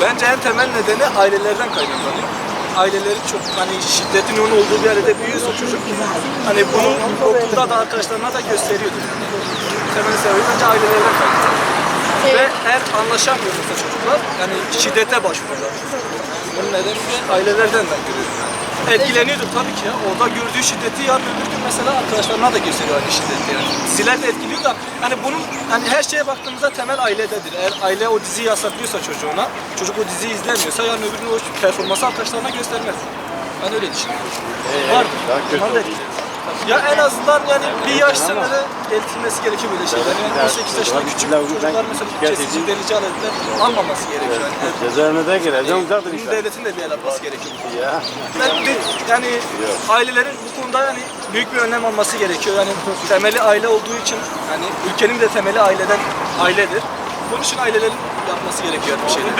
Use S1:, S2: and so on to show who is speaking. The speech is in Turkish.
S1: Bence en temel nedeni ailelerden kaynaklanıyor. Ailelerin çok hani şiddetin yoğun olduğu bir yerde büyüyorsa çocuk hani bunu okulda da arkadaşlarına da gösteriyordur. Temel sebebi bence ailelerden kaynaklanıyor. Ve eğer anlaşamıyorsa çocuklar yani şiddete başvuruyorlar. Bunun nedeni de ailelerden ben görüyorum. yani. Etkileniyordur tabii ki ya. Orada gördüğü şiddeti yarın öbür gün mesela arkadaşlarına da gösteriyor aynı şiddeti yani. Diziler de da hani bunun hani her şeye baktığımızda temel ailededir. Eğer aile o diziyi yasaklıyorsa çocuğuna, çocuk o diziyi izlemiyorsa yarın öbür gün o performansı arkadaşlarına göstermez. Ben öyle düşünüyorum. Var.
S2: daha kötü
S1: Bunlar da. Ya en azından yani bir yaş sınırı getirilmesi gerekiyor böyle şeyler. Yani 18 yaşında küçük çocuklar mesela kesici delici aletler almaması gerekiyor. Yani
S2: Cezaevine de gireceğim
S1: bunun
S2: işte.
S1: devletin de bir el atması gerekiyor.
S2: Ya.
S1: Ben de, yani ailelerin bu konuda yani büyük bir önlem alması gerekiyor. Yani temeli aile olduğu için yani ülkenin de temeli aileden ailedir. Bunun için ailelerin yapması gerekiyor bir şeyler.